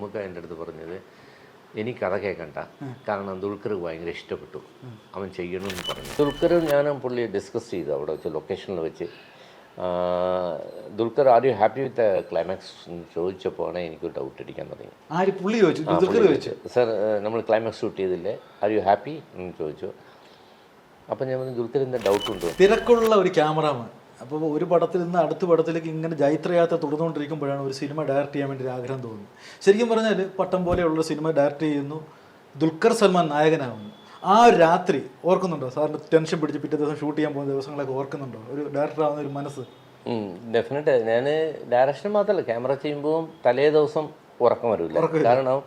മമ്മൂക്ക എന്റെ അടുത്ത് പറഞ്ഞത് എനിക്ക് കഥ കേൾക്കണ്ട. കാരണം ദുൽഖർ ഭയങ്കര ഇഷ്ടപ്പെട്ടു. അവൻ ചെയ്യണമെന്ന് പറഞ്ഞു. ദുൽഖർ ഞാനും പുള്ളി ഡിസ്കസ് ചെയ്തു അവിടെ വെച്ച് ലൊക്കേഷനിൽ വെച്ച്. Dulquer you happy with climax ചോദിച്ചപ്പോൾ ചോദിച്ചപ്പോഴാണ് എനിക്ക് ഡൗട്ട് അടിക്കാൻ തുടങ്ങി. ആര്? പുള്ളി ചോദിച്ചു? സാർ നമ്മൾ ക്ലൈമാക്സ് ഷൂട്ട് ചെയ്തില്ലേ? ആർ യു ഹാപ്പി എന്ന് ചോദിച്ചു. അപ്പം ഞാൻ ദുൽഖർ എന്താ ഡൗട്ട് ഉണ്ടോ? തിരക്കുള്ള ഒരു ക്യാമറാമാൻ അപ്പോൾ ഒരു പടത്തിൽ നിന്ന് അടുത്ത പടത്തിലേക്ക് ഇങ്ങനെ ജൈത്രയാത്ര തുടർന്നുകൊണ്ടിരിക്കുമ്പോഴാണ് ഒരു സിനിമ ഡയറക്റ്റ് ചെയ്യാൻ വേണ്ടി ഒരു ആഗ്രഹം തോന്നുന്നത്. ശരിക്കും പറഞ്ഞാൽ പട്ടം പോലെയുള്ള സിനിമ ഡയറക്റ്റ് ചെയ്യുന്നു. ദുൽഖർ സൽമാൻ നായകനാകുന്നു ആ ഒരു രാത്രി ഓർക്കുന്നുണ്ടോ? സാറിന് ടെൻഷൻ പിടിച്ച് പിറ്റേ ദിവസം ഷൂട്ട് ചെയ്യാൻ പോകുന്ന ദിവസങ്ങളൊക്കെ ഓർക്കുന്നുണ്ടോ? ഒരു ഡയറക്ടർ ആവുന്ന ഒരു മനസ്സ്. ഡെഫിനറ്റ് ഞാൻ ഡയറക്ഷൻ മാത്രമല്ല ക്യാമറ ചെയ്യുമ്പോൾ തലേ ദിവസം ഉറക്കം വരില്ല. കാരണം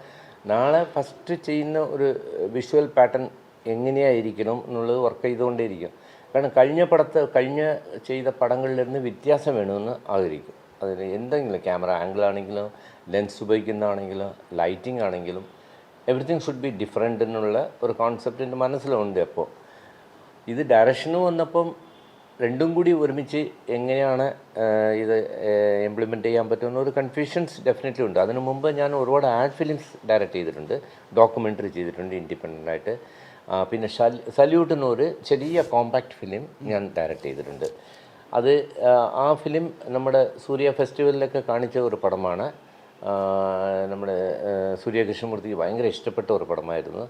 നാളെ ഫസ്റ്റ് ചെയ്യുന്ന ഒരു വിഷ്വൽ പാറ്റേൺ എങ്ങനെയായിരിക്കണം എന്നുള്ളത് വർക്ക് ചെയ്തുകൊണ്ടേയിരിക്കും. കാരണം കഴിഞ്ഞ പടത്തെ കഴിഞ്ഞ ചെയ്ത പടങ്ങളിൽ നിന്ന് വ്യത്യാസം വേണമെന്ന് ആഗ്രഹിക്കും. അതിന് എന്തെങ്കിലും ക്യാമറ ആംഗിൾ ആണെങ്കിലും ലെൻസ് ഉപയോഗിക്കുന്നതാണെങ്കിലും ലൈറ്റിംഗ് ആണെങ്കിലും എവറിത്തിങ് ഷുഡ് ബി ഡിഫറെന്റ് എന്നുള്ള ഒരു കോൺസെപ്റ്റ് എന്റെ മനസ്സിലുണ്ട് അപ്പോൾ. ഇത് ഡയറക്ഷന് വന്നപ്പം രണ്ടും കൂടി ഒരുമിച്ച് എങ്ങനെയാണ് ഇത് ഇംപ്ലിമെന്റ് ചെയ്യാൻ പറ്റുമെന്ന് ഒരു കൺഫ്യൂഷൻസ് ഡെഫിനറ്റ്ലി ഉണ്ട്. അതിനു മുമ്പ് ഞാൻ ഒരുപാട് ആഡ് ഫിലിംസ് ഡയറക്റ്റ് ചെയ്തിട്ടുണ്ട്. ഡോക്യുമെന്ററി ചെയ്തിട്ടുണ്ട് ഇൻഡിപെൻഡന്റ് ആയിട്ട്. പിന്നെ സല്യൂട്ട് എന്നൊരു ചെറിയ കോമ്പാക്ട് ഫിലിം ഞാൻ ഡയറക്റ്റ് ചെയ്തിട്ടുണ്ട്. അത് ആ, ഫിലിം നമ്മുടെ സൂര്യ ഫെസ്റ്റിവലിലൊക്കെ കാണിച്ച ഒരു പടമാണ്. നമ്മുടെ സൂര്യ കൃഷ്ണമൂർത്തിക്ക് ഭയങ്കര ഇഷ്ടപ്പെട്ട ഒരു പടമായിരുന്നു.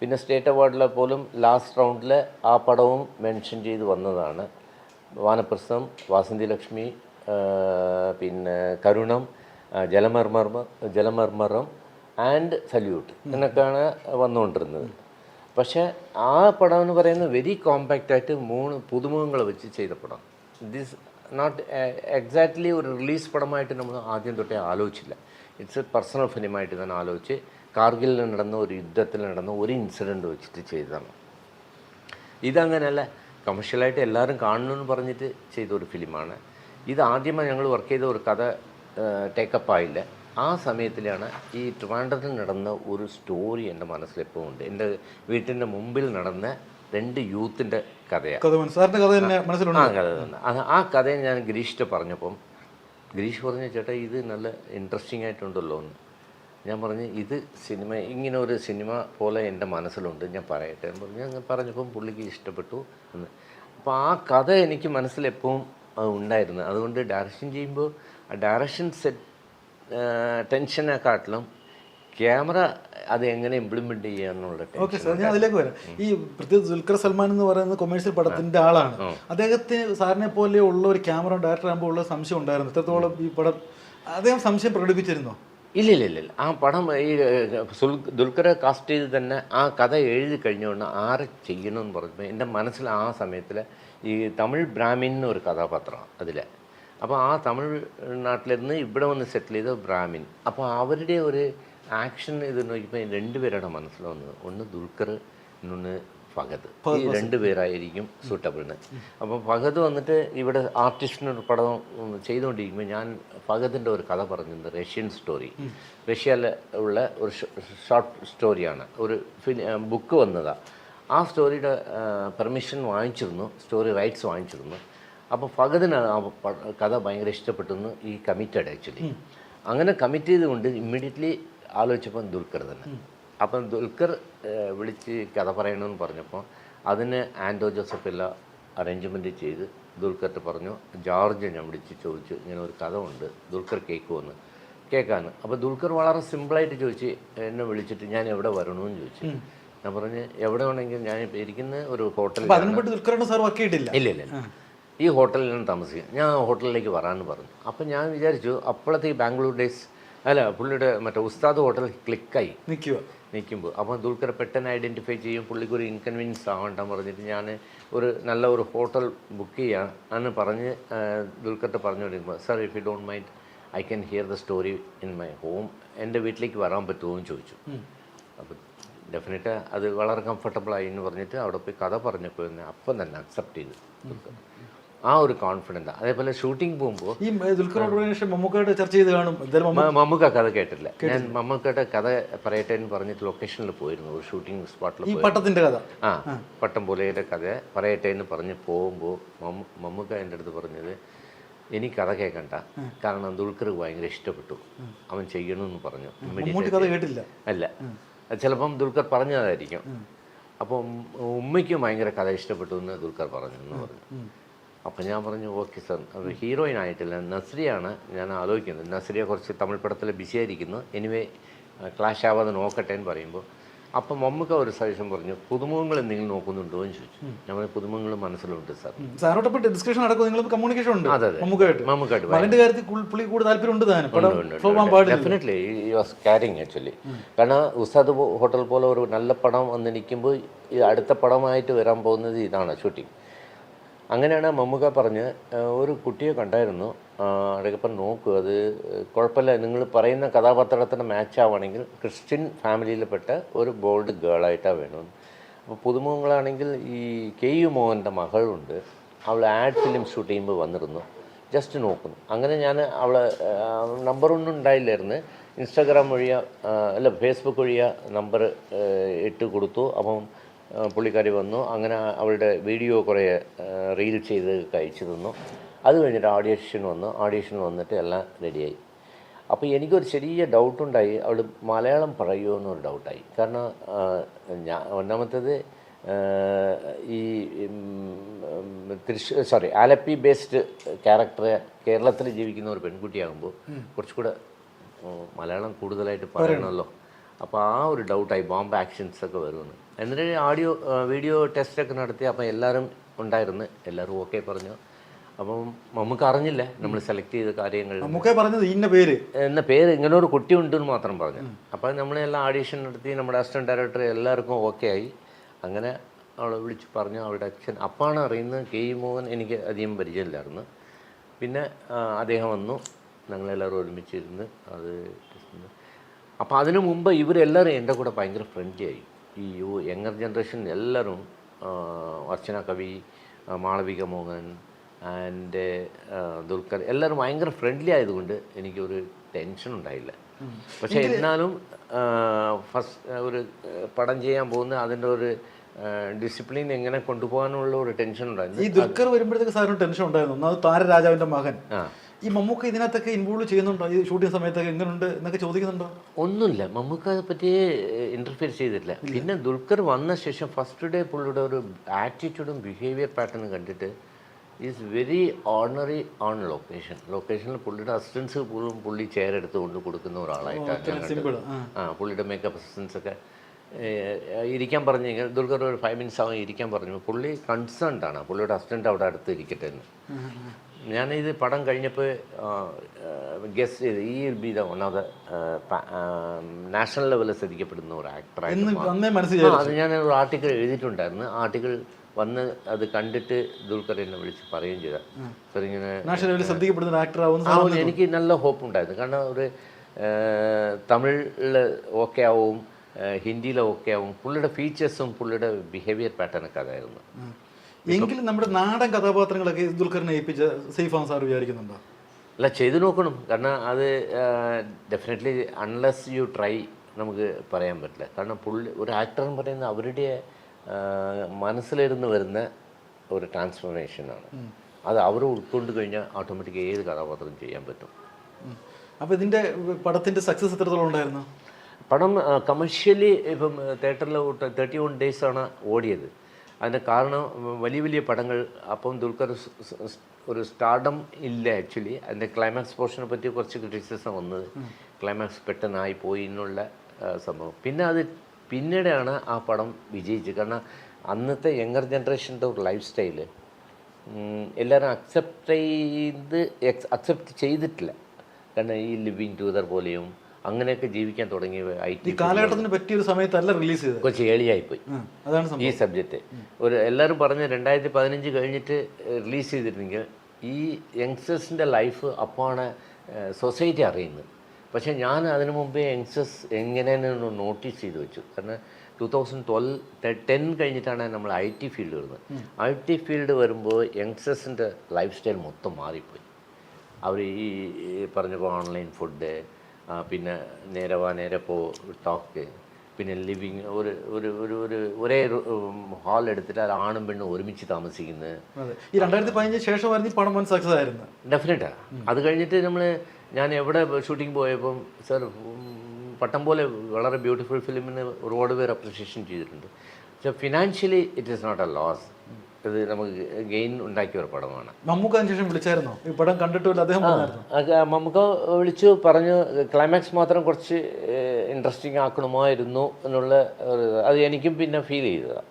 പിന്നെ സ്റ്റേറ്റ് അവാർഡിലെ പോലും ലാസ്റ്റ് റൗണ്ടിൽ ആ പടവും മെൻഷൻ ചെയ്ത് വന്നതാണ്. വാനപ്രസ്ഥം വാസന്തി ലക്ഷ്മി പിന്നെ കരുണം ജലമർമർമ ജലമർമറം ആൻഡ് സല്യൂട്ട് എന്നൊക്കെയാണ് വന്നുകൊണ്ടിരുന്നത്. പക്ഷേ ആ പടം എന്ന് പറയുന്നത് വെരി കോമ്പാക്റ്റ് ആയിട്ട് മൂന്ന് പുതുമുഖങ്ങൾ വെച്ച് ചെയ്ത പടം. ദിസ് നോട്ട് എക്സാക്ട്ലി ഒരു റിലീസ് പടമായിട്ട് നമ്മൾ ആദ്യം തൊട്ടേ ആലോചിച്ചില്ല. ഇറ്റ്സ് എ പേഴ്സണൽ ഫിലിമായിട്ട് ഞാൻ ആലോചിച്ച് കാർഗിലിൽ നടന്ന ഒരു യുദ്ധത്തിൽ നടന്ന ഒരു ഇൻസിഡന്റ് വെച്ചിട്ട് ചെയ്തതാണ്. ഇതങ്ങനെയല്ല കമേഴ്ഷ്യലായിട്ട് എല്ലാവരും കാണണമെന്ന് പറഞ്ഞിട്ട് ചെയ്ത ഒരു ഫിലിമാണ് ഇത് ആദ്യമായി ഞങ്ങൾ വർക്ക് ചെയ്ത ഒരു കഥ ടേക്കപ്പ് ആയില്ല. ആ സമയത്തിലാണ് ഈ ട്രിവാൻഡ്രത്തിൽ നടന്ന ഒരു സ്റ്റോറി എന്റെ മനസ്സിലെപ്പോഴും ഉണ്ട്. എന്റെ വീട്ടിന്റെ മുമ്പിൽ നടന്ന രണ്ട് യൂത്തിന്റെ കഥയാണ്. കഥ മനസ്സ് കഥ തന്നെ ആ മനസ്സിലുണ്ട്. കഥ തന്നെ. ആ കഥയെ ഞാൻ ഗിരീഷിട്ട് പറഞ്ഞപ്പം ഗിരീഷ് പറഞ്ഞു ചേട്ടാ ഇത് നല്ല ഇൻട്രസ്റ്റിംഗ് ആയിട്ടുണ്ടല്ലോ എന്ന്. ഞാൻ പറഞ്ഞു ഇത് സിനിമ ഇങ്ങനെ ഒരു സിനിമ പോലെ എന്റെ മനസ്സിലുണ്ട്. ഞാൻ പറയട്ടെ. എന്ന് പറഞ്ഞു. ഞാൻ പറഞ്ഞപ്പം പുള്ളിക്ക് ഇഷ്ടപ്പെട്ടു എന്ന്. അപ്പോൾ ആ കഥ എനിക്ക് മനസ്സിലെപ്പോഴും ഉണ്ടായിരുന്നു. അതുകൊണ്ട് ഡയറക്ഷൻ ചെയ്യുമ്പോൾ ആ ഡയറക്ഷൻ സെറ്റ് ടെൻഷനെക്കാട്ടിലും ക്യാമറ അത് എങ്ങനെ ഇംപ്ലിമെന്റ് ചെയ്യുക എന്നുള്ള ഓക്കെ സാർ ഞാൻ അതിലേക്ക് വരാം. ഈ പ്രത്യേകിച്ച് ദുൽഖർ സൽമാൻ എന്ന് പറയുന്ന കൊമേഴ്സ്യൽ പടത്തിന്റെ ആളാണ്. അദ്ദേഹത്തിന് സാറിനെ പോലെ ഉള്ള ഒരു ക്യാമറ ഡയറക്ടർ ആകുമ്പോൾ ഉള്ള സംശയം ഉണ്ടായിരുന്നു. ഇത്രത്തോളം ഈ പടം അദ്ദേഹം സംശയം പ്രകടിപ്പിച്ചിരുന്നോ? ഇല്ല ഇല്ല ഇല്ല. ആ പടം ഈ ദുൽഖറെ കാസ്റ്റ് ചെയ്ത് തന്നെ ആ കഥ എഴുതി കഴിഞ്ഞുകൊണ്ട് ആരെ ചെയ്യണമെന്ന് പറഞ്ഞപ്പോൾ എന്റെ മനസ്സിൽ ആ സമയത്തിൽ ഈ തമിഴ് ബ്രാഹ്മിൻ ഒരു കഥാപാത്രമാണ് അതിൽ അപ്പോൾ ആ തമിഴ്നാട്ടിലിരുന്ന് ഇവിടെ വന്ന് സെറ്റിൽ ചെയ്ത ബ്രാഹ്മിൻ. അപ്പോൾ അവരുടെ ഒരു ആക്ഷൻ ഇത് നോക്കിയപ്പോൾ രണ്ടുപേരുടെ മനസ്സിൽ വന്നത്. ഒന്ന് ദുൽഖർ ഇന്നൊന്ന് ഫഹദ്. ഈ രണ്ട് പേരായിരിക്കും സൂട്ടബിളിന് അപ്പോൾ ഫഹദ് വന്നിട്ട് ഇവിടെ ആർട്ടിസ്റ്റിനൊരു പടം ചെയ്തുകൊണ്ടിരിക്കുമ്പോൾ ഞാൻ ഫഹദിന്റെ ഒരു കഥ പറഞ്ഞിരുന്നത് റഷ്യൻ സ്റ്റോറി റഷ്യയിൽ ഉള്ള ഒരു ഷോർട്ട് സ്റ്റോറിയാണ് ഒരു ബുക്ക് വന്നതാണ് ആ സ്റ്റോറിയുടെ പെർമിഷൻ വാങ്ങിച്ചിരുന്നു സ്റ്റോറി റൈറ്റ്സ് വാങ്ങിച്ചിരുന്നു. അപ്പോൾ ഫഹദിനാണ് ആ കഥ ഭയങ്കര ഇഷ്ടപ്പെട്ടെന്ന് ഈ കമ്മിറ്റഡ് ആക്ച്വലി അങ്ങനെ കമ്മിറ്റ് ചെയ്തുകൊണ്ട് ഇമ്മീഡിയറ്റ്ലി ആലോചിച്ചപ്പോൾ ദുൽഖർ തന്നെ. അപ്പം ദുൽഖർ വിളിച്ച് കഥ പറയണമെന്ന് പറഞ്ഞപ്പോൾ അതിന് ആൻഡോ ജോസഫ് എല്ലാം അറേഞ്ച്മെന്റ് ചെയ്ത് ദുൽഖർട്ട് പറഞ്ഞു ജോർജ് ഞാൻ വിളിച്ച് ചോദിച്ചു ഇങ്ങനെ ഒരു കഥ ഉണ്ട് ദുൽഖർ കേൾക്കുമെന്ന് കേൾക്കാന്ന് അപ്പോൾ ദുൽഖർ വളരെ സിമ്പിളായിട്ട് ചോദിച്ച് എന്നെ വിളിച്ചിട്ട് ഞാൻ എവിടെ വരണമെന്ന് ചോദിച്ചു. ഞാൻ പറഞ്ഞ് എവിടെ വേണമെങ്കിൽ ഞാൻ ഇപ്പോൾ ഇരിക്കുന്ന ഒരു ഹോട്ടലിൽ ഇല്ല ഇല്ല. ഈ ഹോട്ടലിലാണ് താമസിക്കുക ഞാൻ ഹോട്ടലിലേക്ക് വരാമെന്ന് പറഞ്ഞു. അപ്പം ഞാൻ വിചാരിച്ചു അപ്പോഴത്തെ ഈ ബാംഗ്ലൂർ ഡേയ്സ് അല്ല പുള്ളിയുടെ മറ്റേ ഉസ്താദ് ഹോട്ടൽ ക്ലിക്കായി. നിൽക്കുക നിൽക്കുമ്പോൾ അപ്പോൾ ദുൽഖർ പെട്ടെന്ന് ഐഡന്റിഫൈ ചെയ്യും പുള്ളിക്ക് ഒരു ഇൻകൺവീനിയൻസ് ആവണ്ടെന്ന് പറഞ്ഞിട്ട് ഞാൻ ഒരു നല്ല ഒരു ഹോട്ടൽ ബുക്ക് ചെയ്യാം എന്ന് പറഞ്ഞ് ദുൽഖറിട്ട് പറഞ്ഞു കൊടുക്കുമ്പോൾ sir if you don't mind I can hear the story in my home എന്റെ വീട്ടിലേക്ക് വരാൻ പറ്റുമോ? എന്ന് ചോദിച്ചു. അപ്പോൾ ഡെഫിനറ്റ് അത് വളരെ കംഫർട്ടബിൾ ആയി എന്ന് പറഞ്ഞിട്ട് അവിടെ പോയി കഥ പറഞ്ഞപ്പോൾ തന്നെ അപ്പം തന്നെ അക്സെപ്റ്റ് ചെയ്തു ആ ഒരു കോൺഫിഡന്റ് അതേപോലെ ഷൂട്ടിംഗ് പോകുമ്പോൾ ഈ ദുൽഖറോട് ശേഷം മമ്മൂക്കായിട്ട് ചർച്ച ചെയ്ത് കാണും. മമ്മൂക്ക കഥ കേട്ടില്ല ഞാൻ മമ്മൂക്കയുടെ കഥ പറയട്ടെ എന്ന് പറഞ്ഞിട്ട് ലൊക്കേഷനിൽ പോയിരുന്നു. ഒരു ഷൂട്ടിംഗ് സ്പോട്ടിൽ ഈ പോയി പട്ടത്തിന്റെ കഥ. ആ പട്ടം പോലെയുടെ കഥ പറയട്ടെ എന്ന് പറഞ്ഞ് പോകുമ്പോൾ മമ്മൂക്ക എന്റെ അടുത്ത് പറഞ്ഞത് എനിക്ക് കഥ കേൾക്കണ്ട. കാരണം ദുൽഖർ ഭയങ്കര ഇഷ്ടപ്പെട്ടു. അവൻ ചെയ്യണമെന്ന് പറഞ്ഞു. കഥ കേട്ടില്ല. അല്ല. ചിലപ്പം ദുൽഖർ പറഞ്ഞതായിരിക്കും. അപ്പം ഉമ്മയ്ക്കും ഭയങ്കര കഥ ഇഷ്ടപ്പെട്ടു എന്ന് ദുൽഖർ പറഞ്ഞു എന്ന് പറഞ്ഞു. അപ്പം ഞാൻ പറഞ്ഞു ഓക്കെ സർ അത് ഹീറോയിൻ ആയിട്ടില്ല. നസ്രിയാണ് ഞാൻ ആലോചിക്കുന്നത്. നസ്രിയെ കുറച്ച് തമിഴ് പടത്തിൽ ബിസിയായിരിക്കുന്നു എനിവേ ക്ലാഷ് ആവാതെ നോക്കട്ടെ എന്ന് പറയുമ്പോൾ അപ്പം മമ്മൂക്ക ഒരു സജഷൻ പറഞ്ഞു പുതുമുഖങ്ങൾ എന്തെങ്കിലും നോക്കുന്നുണ്ടോ? എന്ന് ചോദിച്ചു. ഞാൻ പറഞ്ഞു പുതുമുഖങ്ങൾ മനസ്സിലുണ്ട് സാർ. സാറോട്ടൊപ്പം ഡിസ്കഷൻ നടക്കും നിങ്ങൾ കമ്മ്യൂണിക്കേഷൻ ഉണ്ട് അതെ. മമ്മൂക്കായിട്ട് മകന്റെ കാര്യത്തിൽ പുള്ളി കൂടുതൽ താല്പര്യമുണ്ട് ഡെഫിനറ്റ്ലി ആവാൻ വാസ് കാരിങ് ആക്ച്വലി കാരണം ഉസാദ് ഹോട്ടൽ പോലെ ഒരു നല്ല പടം വന്നിരിക്കുമ്പോൾ ഈ അടുത്ത പടമായിട്ട് വരാൻ പോകുന്നത് ഇതാണ് ഷൂട്ടിംഗ് അങ്ങനെയാണ് മമ്മൂക്ക പറഞ്ഞ് ഒരു കുട്ടിയെ കണ്ടായിരുന്നു. അടക്കപ്പം നോക്കൂ അത് കുഴപ്പമില്ല. നിങ്ങൾ പറയുന്ന കഥാപാത്രത്തിന് മാച്ച് ക്രിസ്ത്യൻ ഫാമിലിയിൽപ്പെട്ട ഒരു ബോൾഡ് ഗേളായിട്ടാണ് വേണം അപ്പോൾ പുതുമുഖങ്ങളാണെങ്കിൽ ഈ കെ യു മോഹന്റെ മകളുണ്ട്. അവൾ ആഡ് ഫിലിം ഷൂട്ട് ചെയ്യുമ്പോൾ വന്നിരുന്നു. ജസ്റ്റ് നോക്കുന്നു. അങ്ങനെ ഞാൻ അവളെ നമ്പറൊന്നും ഉണ്ടായില്ലായിരുന്നു. ഇൻസ്റ്റാഗ്രാം വഴിയാ അല്ല ഫേസ്ബുക്ക് വഴിയാ നമ്പർ ഇട്ട് കൊടുത്തു. അപ്പം പുള്ളിക്കാരി വന്നു. അങ്ങനെ അവളുടെ വീഡിയോ കുറേ റീൽ ചെയ്ത് കഴിച്ചു തന്നു. അത് കഴിഞ്ഞിട്ട് ഓഡിയേഷൻ വന്നു. ഓഡിയേഷൻ വന്നിട്ട് എല്ലാം റെഡിയായി അപ്പോൾ എനിക്കൊരു ചെറിയ ഡൗട്ടുണ്ടായി അവൾ മലയാളം പറയുമോ എന്നൊരു ഡൗട്ടായി കാരണം ഞാൻ ഒന്നാമത്തേത് ഈ Thrissur sorry Alleppey based character കേരളത്തിൽ ജീവിക്കുന്ന ഒരു പെൺകുട്ടിയാകുമ്പോൾ കുറച്ചുകൂടെ മലയാളം കൂടുതലായിട്ട് പറയണമല്ലോ. അപ്പോൾ ആ ഒരു ഡൗട്ടായി ബോംബ് ആക്ഷൻസ് ഒക്കെ വരുമെന്ന്. എന്നിട്ട് ആഡിയോ വീഡിയോ ടെസ്റ്റൊക്കെ നടത്തി അപ്പം എല്ലാവരും ഉണ്ടായിരുന്നു. എല്ലാവരും ഓക്കെ പറഞ്ഞു. അപ്പം നമുക്ക് അറിഞ്ഞില്ല നമ്മൾ സെലക്ട് ചെയ്ത കാര്യങ്ങൾ. പറഞ്ഞത് ഇന്ന പേര്. എന്ന പേര് ഇങ്ങനെ ഒരു കുട്ടി ഉണ്ടെന്ന് മാത്രം പറഞ്ഞു. അപ്പോൾ നമ്മളെല്ലാം ആഡീഷൻ നടത്തി നമ്മുടെ അസിസ്റ്റന്റ് ഡയറക്ടർ എല്ലാവർക്കും ഓക്കെ ആയി. അങ്ങനെ അവളെ വിളിച്ച് പറഞ്ഞു അവളുടെ അച്ഛൻ. അപ്പാണ് അറിയുന്നത് കെ ഇ മോഹൻ എനിക്ക് അധികം പരിചയമില്ലായിരുന്നു. പിന്നെ അദ്ദേഹം വന്നു. ഞങ്ങളെല്ലാവരും ഒരുമിച്ചിരുന്ന് അത് അപ്പോൾ അതിനു മുമ്പ് ഇവരെല്ലാവരും എന്റെ കൂടെ ഭയങ്കര ഫ്രണ്ട്ലി ആയി. ഈ യു യങ്ങർ ജനറേഷൻ എല്ലാവരും അർച്ചന കവി മാളവിക മോഹൻ ആൻഡ് ദുൽഖർ എല്ലാവരും ഭയങ്കര ഫ്രണ്ട്ലി ആയതുകൊണ്ട് എനിക്കൊരു ടെൻഷൻ ഉണ്ടായില്ല. പക്ഷേ എന്നാലും ഫസ്റ്റ് ഒരു പടം ചെയ്യാൻ പോകുന്ന അതിന്റെ ഒരു ഡിസിപ്ലിൻ എങ്ങനെ കൊണ്ടുപോകാനുള്ള ഒരു ടെൻഷൻ ഉണ്ടായിരുന്നു. ഈ ദുൽഖർ വരുമ്പോഴത്തേക്ക് സാറിന് ടെൻഷൻ ഉണ്ടായിരുന്നു. ഒന്നാമത് താരരാജാവിന്റെ മകൻ. ആ. ഈ മമ്മൂക്ക ഇതിനകത്തൊക്കെ ഇൻവോൾവ് ചെയ്യുന്നുണ്ടോ? ഈ ഷൂട്ടിംഗ് സമയത്തൊക്കെ എങ്ങനെയുണ്ട് എന്നൊക്കെ ചോദിക്കുന്നുണ്ടോ? ഒന്നുമില്ല. മമ്മൂക്ക അതിനെ പറ്റി ഇന്റർഫിയർ ചെയ്തിട്ടില്ല. പിന്നെ ദുൽഖർ വന്ന ശേഷം ഫസ്റ്റ് ഡേ പുള്ളിയുടെ ഒരു ആറ്റിറ്റ്യൂഡും ബിഹേവിയർ പാറ്റേണും കണ്ടിട്ട് is very ordinary on location ലൊക്കേഷനിൽ പുള്ളിയുടെ അസിസ്റ്റൻസ് പോലും പുള്ളി ചെയർ എടുത്ത് കൊണ്ട് കൊടുക്കുന്ന ഒരാളായിട്ടാണ് ആ. പുള്ളിയുടെ മേക്കപ്പ് അസിസ്റ്റൻസ് ഒക്കെ ഇരിക്കാൻ പറഞ്ഞു കഴിഞ്ഞാൽ ദുൽഖർ ഒരു ഫൈവ് മിനിറ്റ്സ് ആവും ഇരിക്കാൻ പറഞ്ഞു. പുള്ളി കൺസേൺഡ് ആണ്. പുള്ളിയുടെ അസിസ്റ്റന്റ് അവിടെ അടുത്ത് ഇരിക്കട്ടെ എന്ന്. ഞാനിത് പടം കഴിഞ്ഞപ്പോൾ ഗസ്റ്റ് ചെയ്ത് he be the one of the national ലെവലിൽ ശ്രദ്ധിക്കപ്പെടുന്ന ഒരു ആക്ടറായിട്ട് അത് ഞാൻ ഒരു ആർട്ടിക്കിൾ എഴുതിയിട്ടുണ്ടായിരുന്നു. ആർട്ടിക്കിൾ വന്ന് അത് കണ്ടിട്ട് ദുൽഖർ എന്നെ വിളിച്ച് പറയുകയും ചെയ്ത. സാർ ഇങ്ങനെ ശ്രദ്ധിക്കപ്പെടുന്ന എനിക്ക് നല്ല ഹോപ്പ് ഉണ്ടായിരുന്നു. കാരണം ഒരു തമിഴിൽ ഓക്കെ ആവും ഹിന്ദിയിൽ ഓക്കെ ആവും. പുള്ളിയുടെ ഫീച്ചേഴ്സും പുള്ളിയുടെ ബിഹേവിയർ പാറ്റേണൊക്കെ അതായിരുന്നു. എങ്കിലും നമ്മുടെ നാടൻ കഥാപാത്രങ്ങളൊക്കെ ദുൽഖറിനെ ഏൽപ്പിച്ച സേഫ് ആണ് സാർ വിചാരിക്കുന്നുണ്ടോ? അല്ല ചെയ്തു നോക്കണം. കാരണം അത് ഡെഫിനറ്റ്ലി അൺലെസ് യു ട്രൈ നമുക്ക് പറയാൻ പറ്റില്ല. കാരണം പുള്ളി ഒരു ആക്ടർ എന്ന് പറയുന്നത് അവരുടെ മനസ്സിലിരുന്ന് വരുന്ന ഒരു ട്രാൻസ്ഫോർമേഷനാണ് അത് അവർ ഉൾക്കൊണ്ട് കഴിഞ്ഞാൽ ഓട്ടോമാറ്റിക് ഏത് കഥാപാത്രം ചെയ്യാൻ പറ്റും. അപ്പോൾ ഇതിന്റെ പടത്തിന്റെ സക്സസ് എത്രത്തോളം ഉണ്ടായിരുന്നു? പടം കമേഴ്ഷ്യലി ഇപ്പം തിയേറ്ററിൽ തേർട്ടി വൺ ഡേയ്സാണ് ഓടിയത്. അതിന് കാരണം വലിയ വലിയ പടങ്ങൾ. അപ്പം ദുൽഖർ ഒരു സ്റ്റാർഡം ഇല്ല ആക്ച്വലി അതിന്റെ ക്ലൈമാക്സ് പോർഷനെ പറ്റി കുറച്ച് ക്രിറ്റിസിസം വന്നത്. ക്ലൈമാക്സ് പെട്ടെന്നായി പോയി എന്നുള്ള സംഭവം. പിന്നെ അത് പിന്നീടാണ് ആ പടം വിജയിച്ചത്. കാരണം അന്നത്തെ യങ്ങർ ജനറേഷന്റെ ഒരു ലൈഫ് സ്റ്റൈൽ എല്ലാവരും അക്സെപ്റ്റ് ചെയ്ത് അക്സെപ്റ്റ് ചെയ്തിട്ടില്ല. കാരണം ഈ ലിവിങ് ടൂതർ പോലെയും അങ്ങനെയൊക്കെ ജീവിക്കാൻ തുടങ്ങിയ ഐ ടി കാലഘട്ടത്തിന് പറ്റിയ ഒരു സമയത്തല്ല റിലീസ് ചെയ്തത്. കുറച്ച് ഏളിയായിപ്പോയി പോയി അതാണ് ഈ സബ്ജക്റ്റ് ഒരു എല്ലാവരും പറഞ്ഞ് രണ്ടായിരത്തി പതിനഞ്ച് കഴിഞ്ഞിട്ട് റിലീസ് ചെയ്തിരുന്നെങ്കിൽ ഈ യങ്സ്റ്റേഴ്സിന്റെ ലൈഫ് അപ്പോഴാണ് സൊസൈറ്റി അറിയുന്നത്. പക്ഷേ ഞാൻ അതിനു മുമ്പേ യങ്സ്റ്റേഴ്സ് എങ്ങനെയെന്ന് നോട്ടീസ് ചെയ്ത് വെച്ചു. കാരണം ടു തൗസൻഡ് ട്വൽവ് ടെൻ കഴിഞ്ഞിട്ടാണ് നമ്മൾ ഐ ടി ഫീൽഡ് വരുന്നത്. ഐ ടി ഫീൽഡ് വരുമ്പോൾ യങ്സ്റ്റേഴ്സിന്റെ ലൈഫ് സ്റ്റൈൽ മൊത്തം മാറിപ്പോയി. അവർ ഈ പറഞ്ഞപ്പോൾ ഓൺലൈൻ ഫുഡ് പിന്നെ നേരെ വാ നേരെ പോ ടോക്ക് പിന്നെ ലിവിങ് ഒരു ഒരു ഒരു ഒരു ഒരേ ഹാൾ എടുത്തിട്ട് അത് ആണും പെണ്ണും ഒരുമിച്ച് താമസിക്കുന്നത് ഈ രണ്ടായിരത്തി പതിനഞ്ച് ശേഷമായിരുന്നു ഈ പടം വൻ സക്സസ് ആയിരുന്നു. ഡെഫിനറ്റാണ് അത് കഴിഞ്ഞിട്ട് നമ്മൾ ഞാൻ എവിടെ ഷൂട്ടിംഗ് പോയപ്പം സർ പട്ടം പോലെ വളരെ ബ്യൂട്ടിഫുൾ ഫിലിമിന് ഒരുപാട് പേർ അപ്രിഷിയേഷൻ ചെയ്തിട്ടുണ്ട്. പക്ഷേ financially it is not a loss ഇത് നമുക്ക് ഗെയിൻ ഉണ്ടാക്കിയ ഒരു പടമാണ്. മമ്മൂക്ക ശേഷം വിളിച്ചായിരുന്നോ? ഈ പടം കണ്ടിട്ടില്ല അദ്ദേഹം അത് വിളിച്ചു പറഞ്ഞു ക്ലൈമാക്സ് മാത്രം കുറച്ച് ഇൻട്രസ്റ്റിംഗ് ആക്കണമായിരുന്നു എന്നുള്ള ഒരു അത് എനിക്കും പിന്നെ ഫീൽ ചെയ്തതാണ്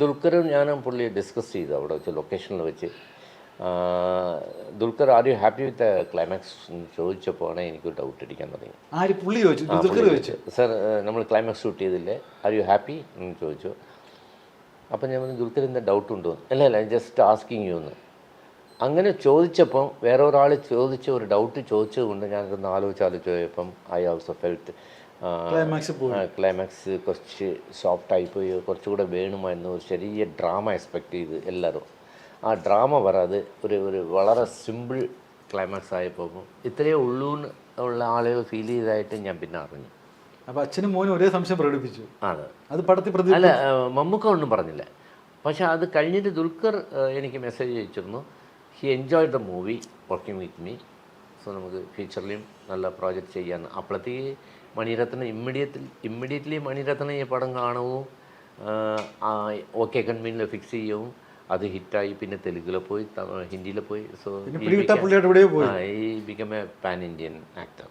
ദുൽഖറും ഞാനും പുള്ളി ഡിസ്കസ് ചെയ്തു അവിടെ വെച്ച് ലൊക്കേഷനിൽ വെച്ച്. Dulquer are you happy with climax ചോദിച്ചപ്പോഴാണ് എനിക്ക് ഡൗട്ട് അടിക്കാൻ തുടങ്ങി. സർ നമ്മൾ ക്ലൈമാക്സ് ഷൂട്ട് ചെയ്തില്ലേ? ആർ യു ഹാപ്പി എന്ന് ചോദിച്ചു. അപ്പം ഞാൻ പറഞ്ഞു ദുൽഖറിന്റെ ഡൗട്ട് ഉണ്ടോ അല്ല അല്ല ജസ്റ്റ് ആസ്കിങ് യു എന്ന്. അങ്ങനെ ചോദിച്ചപ്പം വേറെ ഒരാൾ ചോദിച്ച ഒരു ഡൗട്ട് ചോദിച്ചത് കൊണ്ട് ഞാനതൊന്ന് ആലോചിച്ച് ആലോചിച്ച് പോയപ്പം ഐ ഓൾസോ ഫെൽറ്റ് ക്ലൈമാക്സ് കുറച്ച് സോഫ്റ്റായി പോയി കുറച്ചുകൂടെ വേണമായിരുന്നു. ഒരു ചെറിയ ഡ്രാമ എക്സ്പെക്ട് ചെയ്ത് എല്ലാവരും. ആ ഡ്രാമ വരാതെ ഒരു ഒരു വളരെ സിമ്പിൾ ക്ലൈമാക്സ് ആയപ്പോൾ ഇത്രയേ ഉള്ളൂ ഉള്ള ആളുകൾ ഫീൽ ചെയ്തതായിട്ട് ഞാൻ പിന്നെ അറിഞ്ഞു. അപ്പൊ അച്ഛനും മോനും ഒരേ സംശയം പ്രകടിപ്പിച്ചു. ആണ് അത് പടത്തിൽ അല്ല മമ്മൂക്ക ഒന്നും പറഞ്ഞില്ല. പക്ഷെ അത് കഴിഞ്ഞിട്ട് ദുൽഖർ എനിക്ക് മെസ്സേജ് അയച്ചിരുന്നു he enjoy the movie working with me so നമുക്ക് ഫ്യൂച്ചറിലും നല്ല പ്രോജക്റ്റ് ചെയ്യാൻ അപ്പോഴത്തേക്ക് മണിരത്നം ഇമ്മീഡിയറ്റ് ഇമ്മീഡിയറ്റ്ലി മണിരത്നം ഈ പടം കാണുകയും ഓക്കെ കൺവീനിൽ ഫിക്സ് ചെയ്യവും അത് ഹിറ്റായി പിന്നെ തെലുങ്കിൽ പോയി ഹിന്ദിയിൽ പോയി. So he become a pan Indian actor